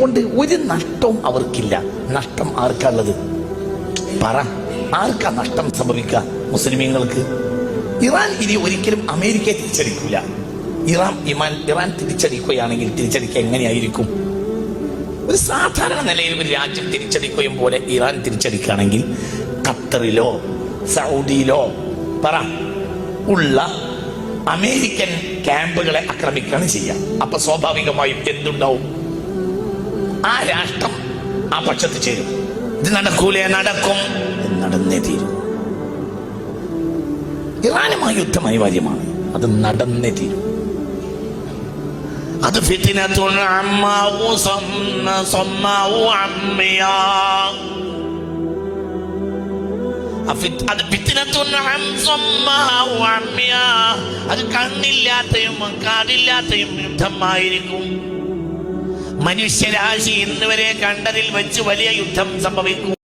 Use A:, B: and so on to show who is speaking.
A: അതുകൊണ്ട് ഒരു നഷ്ടവും അവർക്കില്ല. നഷ്ടം ആർക്കുള്ളത്? പറ. ആർക്കാ നഷ്ടം സംഭവിക്കുക മുസ്ലിമീങ്ങൾക്ക്? ഇറാൻ ഇനി ഒരിക്കലും അമേരിക്കയെ തിരിച്ചടിക്കില്ല ഇറാൻ ഇമാൻ ഇറാൻ തിരിച്ചടിക്കുകയാണെങ്കിൽ തിരിച്ചടിക്കുക എങ്ങനെയായിരിക്കും? ഒരു സാധാരണ നിലയിൽ ഒരു രാജ്യം തിരിച്ചടിക്കുകയും പോലെ ഇറാൻ തിരിച്ചടിക്കുകയാണെങ്കിൽ ഖത്തറിലോ സൗദിയിലോ പറ. ഉള്ള അമേരിക്കൻ ക്യാമ്പുകളെ ആക്രമിക്കുകയാണ് ചെയ്യുക. അപ്പൊ സ്വാഭാവികമായും എന്തുണ്ടാവും? ആ രാഷ്ട്രം ആ പക്ഷത്ത് ചേരും. ഇത് നടക്കൂലേ? നടക്കും. നടന്നേ തീരും. ഇറാനുമായി യുദ്ധം അനിവാര്യമാണ്. അത് നടന്നേ തീരും. അത് അത് അത് കണ്ണില്ലാത്തയും കാടില്ലാത്തയും യുദ്ധമായിരിക്കും മനുഷ്യരാശി ഇന്നുവരെ കണ്ടതിൽ വെച്ച് വലിയ യുദ്ധം സംഭവിക്കും